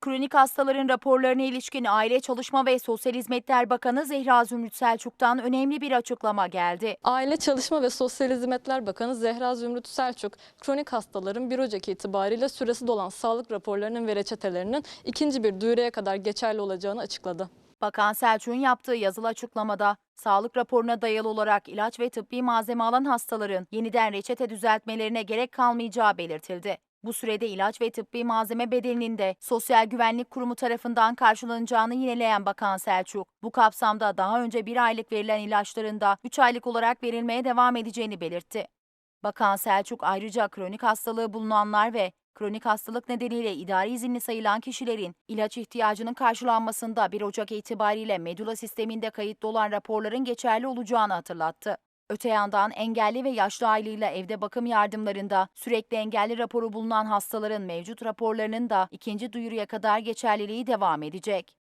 Kronik hastaların raporlarına ilişkin Aile Çalışma ve Sosyal Hizmetler Bakanı Zehra Zümrüt Selçuk'tan önemli bir açıklama geldi. Aile Çalışma ve Sosyal Hizmetler Bakanı Zehra Zümrüt Selçuk, kronik hastaların 1 Ocak itibariyle süresi dolan sağlık raporlarının ve reçetelerinin ikinci bir duyuruya kadar geçerli olacağını açıkladı. Bakan Selçuk'un yaptığı yazılı açıklamada, sağlık raporuna dayalı olarak ilaç ve tıbbi malzeme alan hastaların yeniden reçete düzeltmelerine gerek kalmayacağı belirtildi. Bu sürede ilaç ve tıbbi malzeme bedelinin de Sosyal Güvenlik Kurumu tarafından karşılanacağını yineleyen Bakan Selçuk, bu kapsamda daha önce bir aylık verilen ilaçların da 3 aylık olarak verilmeye devam edeceğini belirtti. Bakan Selçuk ayrıca kronik hastalığı bulunanlar ve kronik hastalık nedeniyle idari izinli sayılan kişilerin ilaç ihtiyacının karşılanmasında 1 Ocak itibariyle medula sisteminde kayıtlı olan raporların geçerli olacağını hatırlattı. Öte yandan engelli ve yaşlı aileyle evde bakım yardımlarında sürekli engelli raporu bulunan hastaların mevcut raporlarının da ikinci duyuruya kadar geçerliliği devam edecek.